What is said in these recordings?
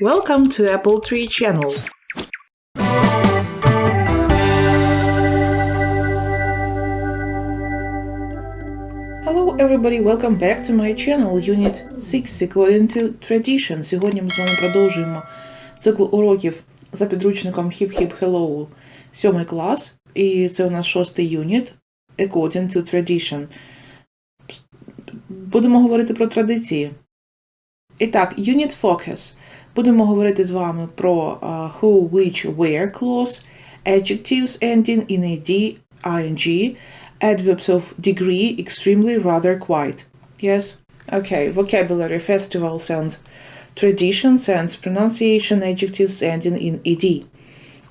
Welcome to Apple Tree channel. Hello everybody, welcome back to my channel Unit 6 According to Tradition. Сьогодні ми з вами продовжуємо цикл уроків за підручником Hip Hip Hello 7 клас. І це у нас шостий юніт According to Tradition. Будемо говорити про традиції. І так, Unit Focus. Будемо говорити з вами про uh, who, which, where clause, adjectives ending in ed, ing, adverbs of degree, extremely, rather, quite. Yes? Okay, vocabulary, festivals and traditions and pronunciation adjectives ending in ed.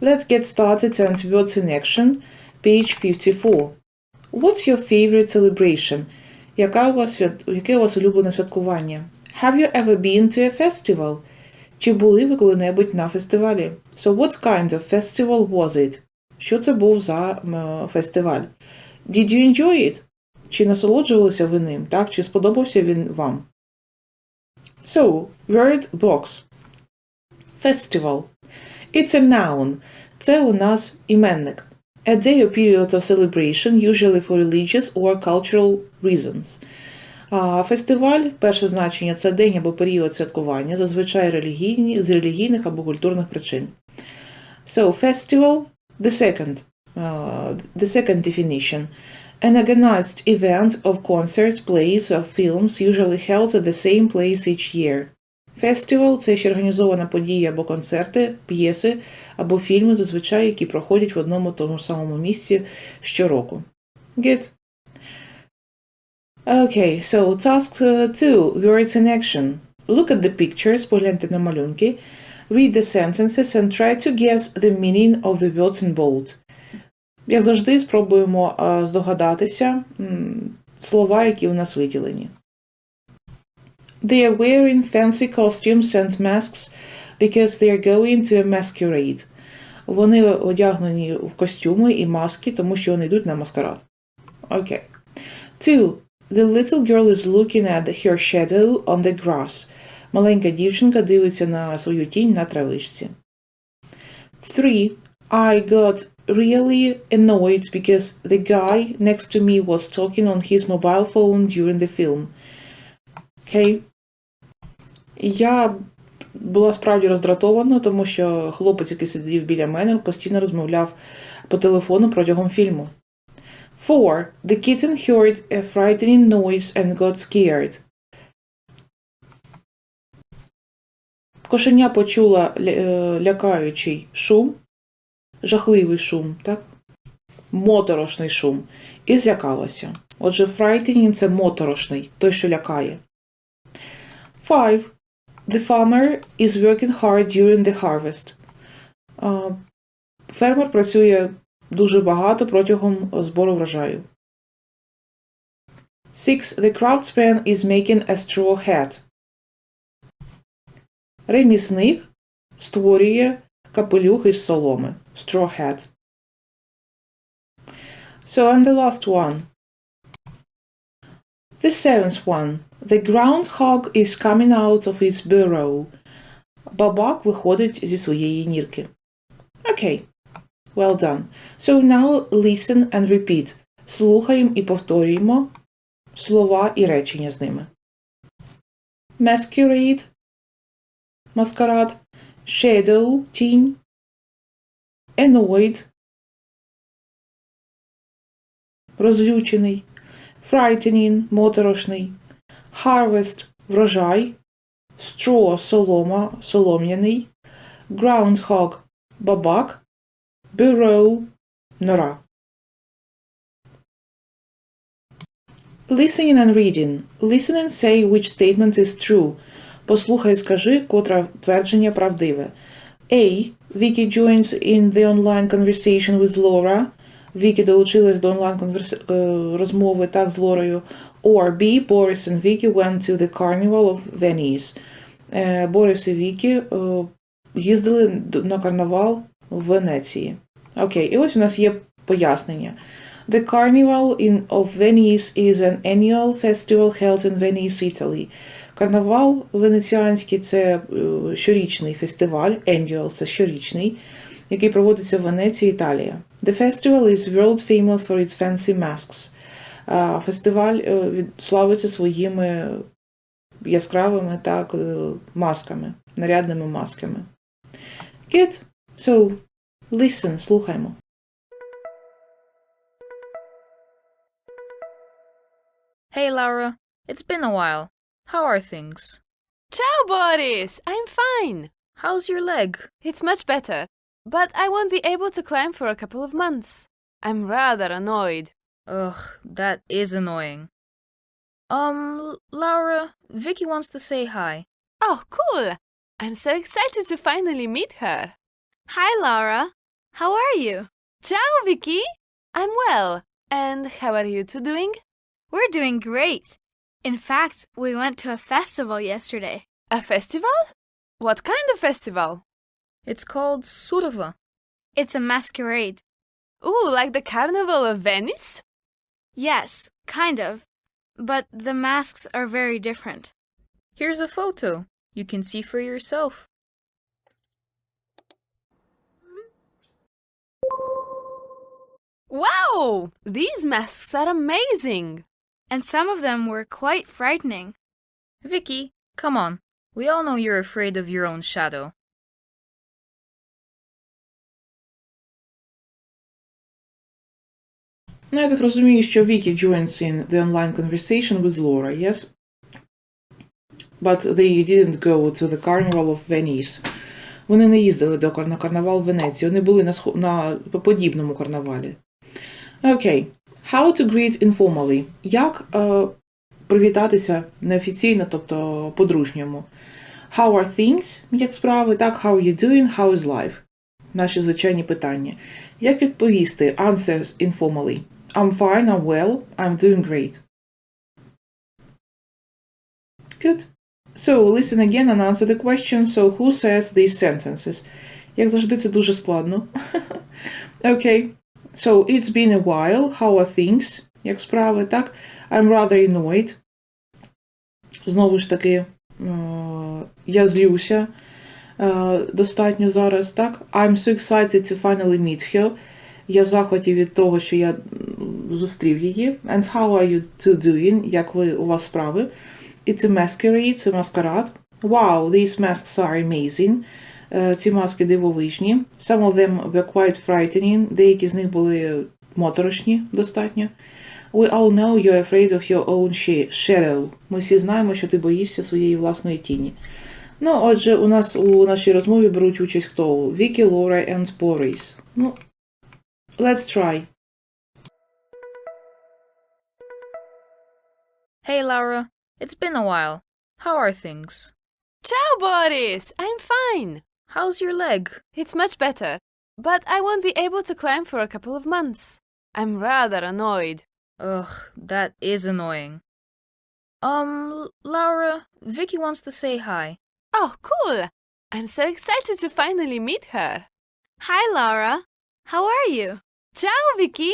Let's get started and words in action. Page 54. What's your favorite celebration? Яка у вас свят... Яке у вас улюблене святкування? Have you ever been to a festival? Чи були ви коли-небудь на фестивалі? So what kind of festival was it? Що це був за м, фестиваль? Did you enjoy it? Чи насолоджувалися ви ним? Так? Чи сподобався він вам? So, word box. Festival. It's a noun. Це у нас іменник. A day or period of celebration, usually for religious or cultural reasons. Фестиваль, перше значення це день або період святкування, зазвичай релігійні, з релігійних або культурних причин. So, festival, the second, uh, the second definition. An organized event of concerts, plays, or films usually held at the same place each year. Фестивал це ще організована подія або концерти, п'єси або фільми, зазвичай, які проходять в одному тому самому місці щороку. Good. Okay, so task 2. Words in action. Look at the pictures, погляньте на малюнки. Read the sentences and try to guess the meaning of the words in bold. Як завжди, спробуємо здогадатися слова, які у нас виділені. They are wearing fancy costumes and masks because they are going to a masquerade. Вони одягнені в костюми і маски, тому що вони йдуть на маскарад. Окей. Two. The little girl is looking at her shadow on the grass. Маленька дівчинка дивиться на свою тінь на травичці. Three. I got really annoyed because the guy next to me was talking on his mobile phone during the film. Окей. Я була справді роздратована, тому що хлопець, який сидів біля мене, постійно розмовляв по телефону протягом фільму. 4. The kitten heard a frightening noise and got scared. Кошеня почула е, лякаючий шум, жахливий шум, так? Моторошний шум, і злякалася. Отже, frightening – це моторошний, той, що лякає. 5. The farmer is working hard during the harvest. Фермер працює дуже багато протягом збору врожаю. 6. The craftsman is making a straw hat. Ремісник створює капелюх із соломи. Straw hat. So, and the last one. The seventh one. The groundhog is coming out of its burrow. Бабак виходить зі своєї нірки. Окей. Well done. So now listen and repeat. Слухаємо і повторюємо слова і речення з ними. Masquerade – маскарад. Shadow – тінь. Annoyed – розлючений. Frightening – моторошний. Harvest – врожай. Straw – солома, солом'яний. Groundhog – бабак. Burrow – нора. Listening and reading. Listen and say which statement is true. Послухай, скажи, котре твердження правдиве. A. Vicky joins in the online conversation with Laura. Вікі долучилась до онлайн конверс- е, розмови так з Лорою. Or B. Boris and Vicky went to the Carnival of Venice. Е, Борис і Вікі е, їздили на карнавал в Венеції. Окей, і ось у нас є пояснення. The Carnival in, of Venice is an annual festival held in Venice, Italy. Карнавал венеціанський це е, щорічний фестиваль, annual – це щорічний, який проводиться в Венеції, Італія. The festival is world famous for its fancy masks. Фестиваль е, славиться своїми яскравими так, е, масками, нарядними масками. Good. So, listen, слухаймо. Hey, Laura. It's been a while. How are things? Ciao, Boris! I'm fine. How's your leg? It's much better. But I won't be able to climb for a couple of months. I'm rather annoyed. Ugh, that is annoying. Um, L- Laura, Vicky wants to say hi. Oh, cool! I'm so excited to finally meet her. Hi, Laura. How are you? Ciao, Vicky! I'm well. And how are you two doing? We're doing great. In fact, we went to a festival yesterday. A festival? What kind of festival? It's called Surva. It's a masquerade. Ooh, like the Carnival of Venice? Yes, kind of. But the masks are very different. Here's a photo. You can see for yourself. Wow! These masks are amazing! And some of them were quite frightening. Vicky, come on. We all know you're afraid of your own shadow. Ну, я так розумію, що Vicky joins in the online conversation with Laura, yes? But they didn't go to the Carnival of Venice. Вони не їздили до кар- на карнавал в Венеції, вони були на, схо- на подібному карнавалі. Окей. How to greet informally. Як е, привітатися неофіційно, тобто по-дружньому. How are things? Як справи? Так, how are you doing? How is life? Наші звичайні питання. Як відповісти? Answers informally. I'm fine, I'm well, I'm doing great. Good. So, listen again and answer the question. So, who says these sentences? Як завжди, це дуже складно. okay. So, it's been a while. How are things? Як справи, так? I'm rather annoyed. Знову ж таки, е, я злюся е, достатньо зараз, так? I'm so excited to finally meet her. Я в захваті від того, що я зустрів її. And how are you two doing? Як ви у вас справи? It's a masquerade, це маскарад. Wow, these masks are amazing. Е, Ці маски дивовижні. Some of them were quite frightening. Деякі з них були моторошні достатньо. We all know you're afraid of your own shadow. Ми всі знаємо, що ти боїшся своєї власної тіні. Ну, отже, у нас у нашій розмові беруть участь хто? Вікі, Лора і Борис. Ну, let's try. Hey, Laura. It's been a while. How are things? Ciao, Boris! I'm fine. How's your leg? It's much better. But I won't be able to climb for a couple of months. I'm rather annoyed. Ugh, that is annoying. Um, Laura, Vicky wants to say hi. Oh, cool! I'm so excited to finally meet her. Hi, Laura. How are you? Ciao, Vicky!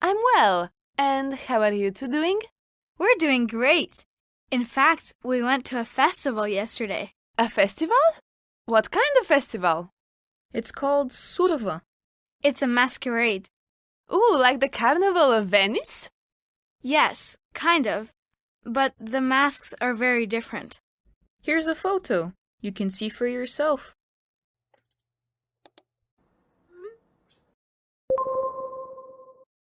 I'm well. And how are you two doing? We're doing great. In fact, we went to a festival yesterday. A festival? What kind of festival? It's called Surva. It's a masquerade. Ooh, like the Carnival of Venice? Yes, kind of. But the masks are very different. Here's a photo. You can see for yourself.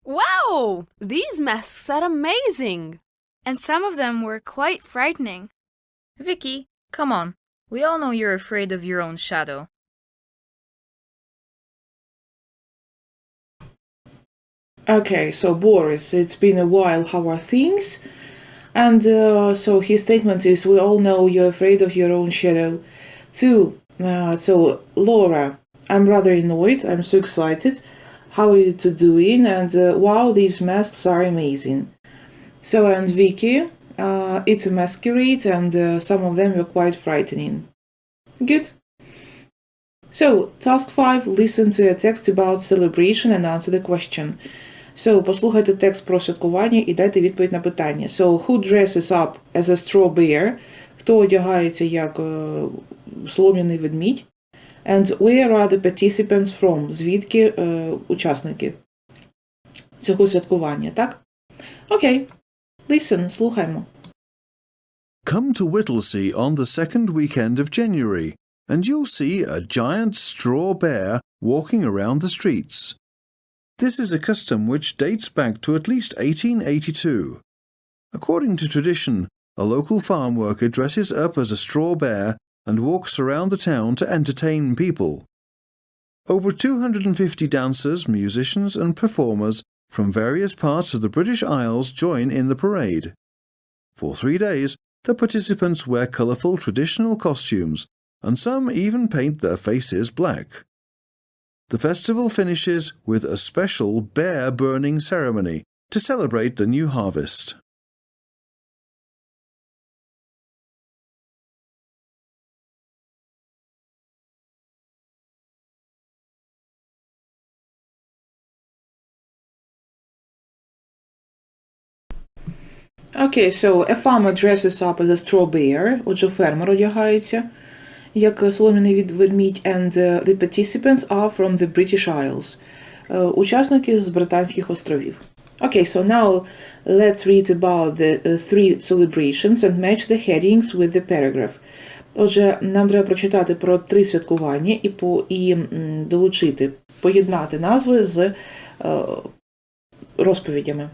Wow! These masks are amazing! And some of them were quite frightening. Vicky, come on. We all know you're afraid of your own shadow. Okay, so Boris, it's been a while. How are things? And uh, so his statement is We all know you're afraid of your own shadow. Two, uh, so Laura, I'm rather annoyed. I'm so excited. How are you two doing? And uh, wow, these masks are amazing. So, and Vicky, uh, it's a masquerade, and uh, some of them were quite frightening. Good. So, task 5 listen to a text about celebration and answer the question. So, послухайте текст про святкування і дайте відповідь на питання. So, who dresses up as a straw bear хто одягається як е, солом'яний ведмідь. And where are the participants from? Звідки е, учасники цього святкування, так? Окей. Listen, słuchajmy. Come to Whittlesea on the second weekend of January, and you'll see a giant straw bear walking around the streets. This is a custom which dates back to at least 1882. According to tradition, a local farm worker dresses up as a straw bear and walks around the town to entertain people. Over 250 dancers, musicians, and performers from various parts of the British Isles join in the parade. For three days, the participants wear colourful traditional costumes, and some even paint their faces black. The festival finishes with a special bear burning ceremony to celebrate the new harvest. Окей, so a farmer dresses up as a straw bear. Отже, фермер одягається як солом'яний ведмідь, and uh, the participants are from the British Isles. Е, Учасники з Британських островів. Okay, so now let's read about the uh, three celebrations and match the headings with the paragraph. Отже, нам треба прочитати про три святкування і, по, і долучити, поєднати назви з е, розповідями.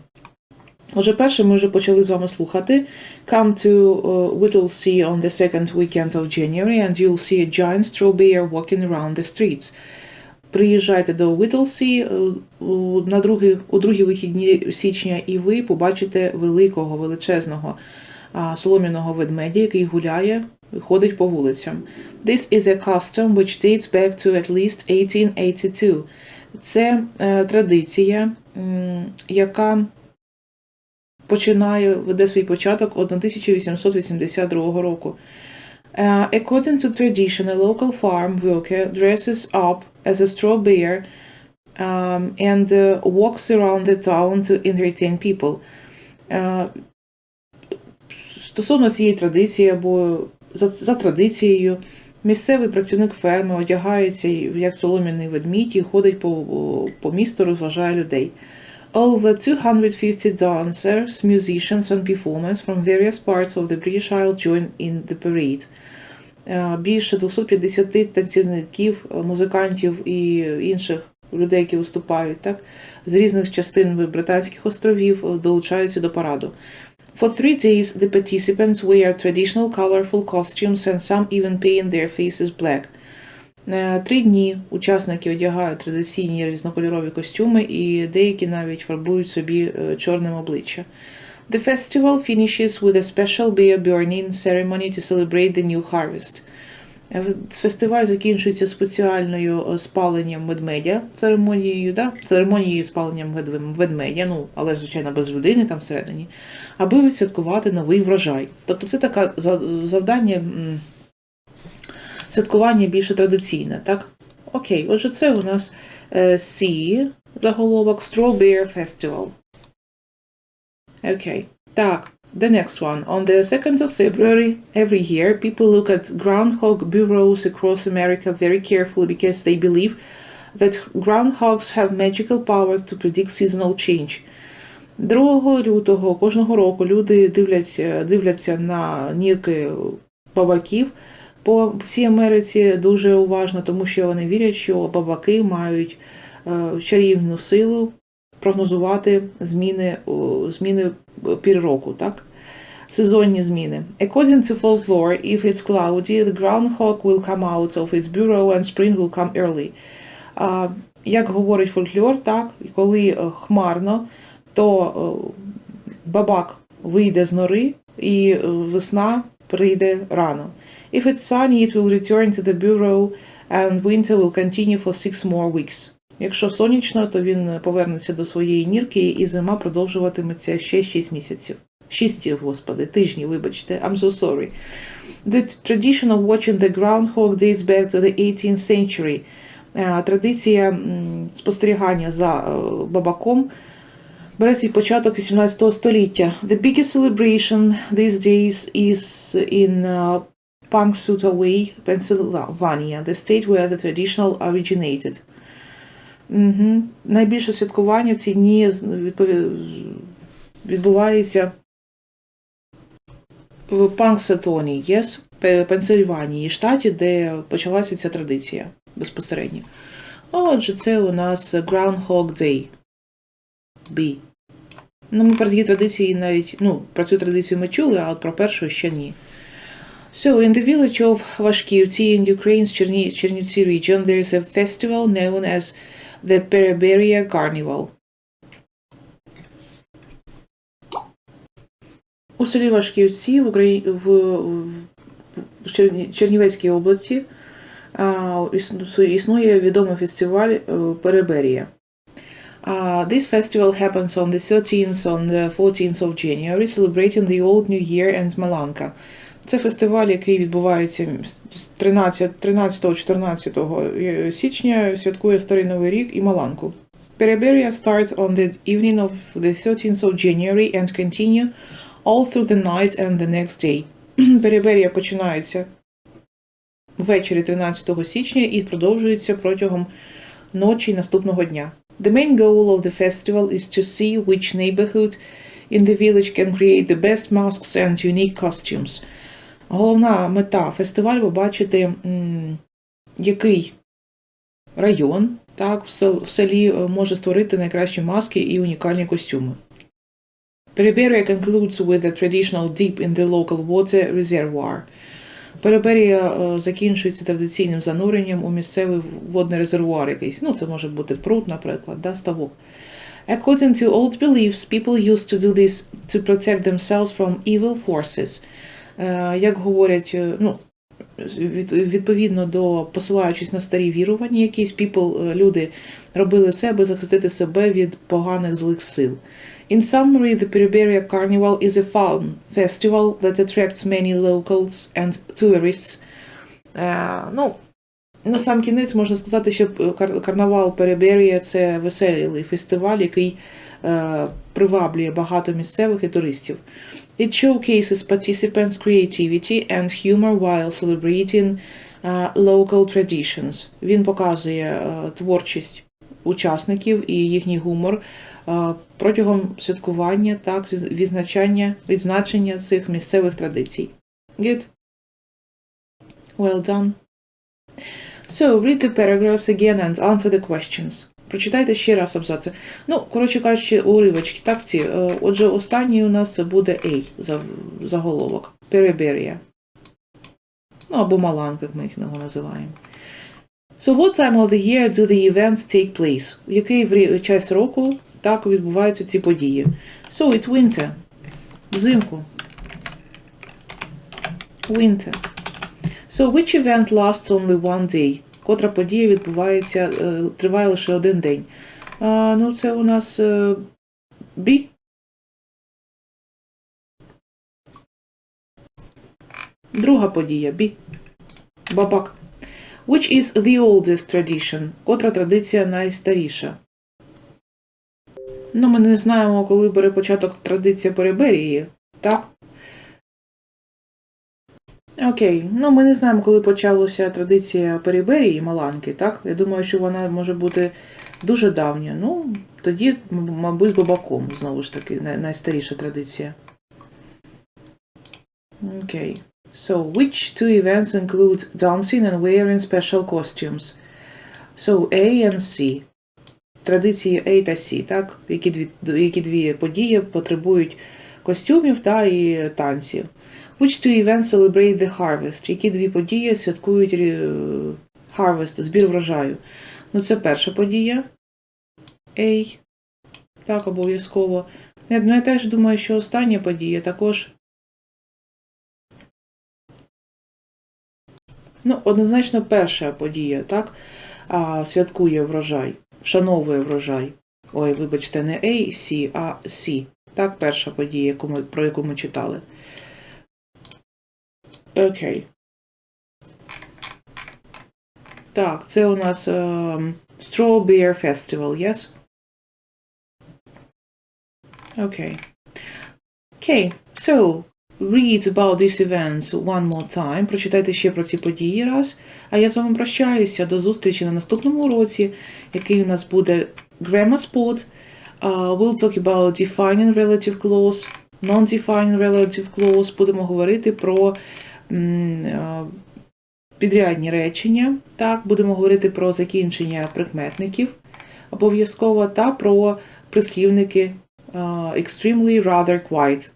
Отже, перше ми вже почали з вами слухати. Come to uh, Whittlesea on the second weekend of January and you'll see a giant straw bear walking around the streets. Приїжджайте до Whittlesea е, на другий, у другі вихідні січня, і ви побачите великого, величезного а, солом'яного ведмедя, який гуляє, ходить по вулицям. This is a custom which dates back to at least 1882. Це е, традиція, м, яка починає, веде свій початок 1882 року. Uh, according to tradition, a local farm worker dresses up as a straw bear um, and uh, walks around the town to entertain people. Uh, стосовно цієї традиції або за, за традицією, місцевий працівник ферми одягається як солом'яний ведмідь і ходить по, по місту, розважає людей. Over 250 dancers, musicians, and performers from various parts of the British Isles join in the parade. Е, Більше 250 танцівників, е, музикантів і інших людей, які виступають так, з різних частин Британських островів е, долучаються до параду. For three days, the participants wear traditional colorful costumes and some even paint their faces black. Е, Три дні учасники одягають традиційні різнокольорові костюми, і деякі навіть фарбують собі е, чорним обличчя. The festival finishes with a special beer burning ceremony to celebrate the new harvest. Е, Фестиваль закінчується спеціальною спаленням ведмедя, церемонією, да? церемонією спаленням ведвем- ведмедя, ну, але звичайно, без людини там всередині, аби відсвяткувати новий врожай. Тобто це таке за- завдання святкування більше традиційне, так? Окей, отже, це у нас е, C, заголовок Straw Bear Festival. Окей. Так, the next one. On the 2nd of February every year, people look at groundhog bureaus across America very carefully because they believe that groundhogs have magical powers to predict seasonal change. 2 лютого кожного року люди дивляться, дивляться на нірки бабаків По всій Америці дуже уважно, тому що вони вірять, що бабаки мають е, чарівну силу прогнозувати зміни, зміни пір року, так? Сезонні зміни. According to folklore, if it's cloudy, the groundhog will come out of its burrow and spring will come early. А, як говорить фольклор, так, коли е, хмарно, то е, бабак вийде з нори і е, весна прийде рано. If it's sunny, it will return to the burrow and winter will continue for six more weeks. Якщо сонячно, то він повернеться до своєї нірки і зима продовжуватиметься ще 6 місяців. 6, господи, тижнів, вибачте. I'm so sorry. The tradition of watching the groundhog dates back to the 18th century. Е, Традиція спостерігання за е, бабаком бере свій початок 18 століття. The biggest celebration these days is in uh, Punxsutawney, Pennsylvania, the state where the traditional originated. Угу. Найбільше святкування в ці дні відбувається в Панксатоні, yes? Пенсильванії, штаті, де почалася ця традиція безпосередньо. Отже, це у нас Groundhog Day. B. Ну, ми про такі традиції навіть, ну, про цю традицію ми чули, а от про першу ще ні. So, in the village of Vashkivtsi in Ukraine's Chernivtsi region, there is a festival known as the Pereberia Carnival. У селі Вашківці в, Украї... в... в Черні... Чернівецькій області існує відомий фестиваль е, Переберія. Uh, this festival happens on the 13th on the 14th of January, celebrating the Old New Year and Malanka. Це фестиваль, який відбувається з 13 13-14 січня, святкує Старий Новий рік і Маланку. Переберія starts on the evening of the 13th of January and continue all through the night and the next day. Переберія починається ввечері 13 січня і продовжується протягом ночі наступного дня. The main goal of the festival is to see which neighborhood in the village can create the best masks and unique costumes. Головна мета фестивалю побачити, м, який район так, в сел- в селі е, може створити найкращі маски і унікальні костюми. Переберія concludes with a traditional dip in the local water reservoir. Переберія е, закінчується традиційним зануренням у місцевий водний резервуар якийсь. Ну, це може бути пруд, наприклад, да, ставок. According to old beliefs, people used to do this to protect themselves from evil forces. Е, Як говорять, е, ну, відповідно до посилаючись на старі вірування, якісь people, люди робили це, аби захистити себе від поганих злих сил. In summary, the Periberia Carnival is a fun festival that attracts many locals and tourists. Е, ну, на сам кінець можна сказати, що кар- карнавал Переберія це веселий фестиваль, який е, приваблює багато місцевих і туристів. It showcases participants' creativity and humor while celebrating uh, local traditions. Він показує е, творчість учасників і їхній гумор е, протягом святкування та відзначання, відзначення цих місцевих традицій. Good. Well done. So, read the paragraphs again and answer the questions. Прочитайте ще раз абзаци. Ну, коротше кажучи, уривочки, так ці. Е, Отже, останній у нас це буде A за заголовок. Переберія. Ну, або Маланка, як ми їх його називаємо. So, what time of the year do the events take place? В який час року так відбуваються ці події? So, it's winter. Взимку. Winter. So, which event lasts only one day? Котра подія відбувається, е, триває лише один день. А, ну, це у нас е, B. Друга подія B. Бабак. Which is the oldest tradition? Котра традиція найстаріша? Ну, ми не знаємо, коли бере початок традиція Переберії, так? Окей, ну ми не знаємо, коли почалася традиція Переберії Маланки, так? Я думаю, що вона може бути дуже давня. Ну, тоді, мабуть, з бабаком, знову ж таки, найстаріша традиція. Окей. So, which two events include dancing and wearing special costumes? So, A and C. Традиції A та C, так? Які дві, які дві події потребують костюмів та і танців. Which two events celebrate the harvest? Які дві події святкують е, harvest, збір врожаю? Ну, це перша подія. A. Так, обов'язково. Ну, я теж думаю, що остання подія також. Ну, однозначно, перша подія, так? А, святкує врожай, вшановує врожай. Ой, вибачте, не A, C, а C. Так, перша подія, яку ми, про яку ми читали. Окей. Так, це у нас ем, Straw Beer Festival, yes? Okay. Okay, so read about these events one more time. Прочитайте ще про ці події раз. А я з вами прощаюся. До зустрічі на наступному уроці, який у нас буде Grammar Spot. Uh, we'll talk about defining relative clause, non-defining relative clause. Будемо говорити про е, підрядні речення. Так, будемо говорити про закінчення прикметників обов'язково та про прислівники uh, extremely, rather, quite.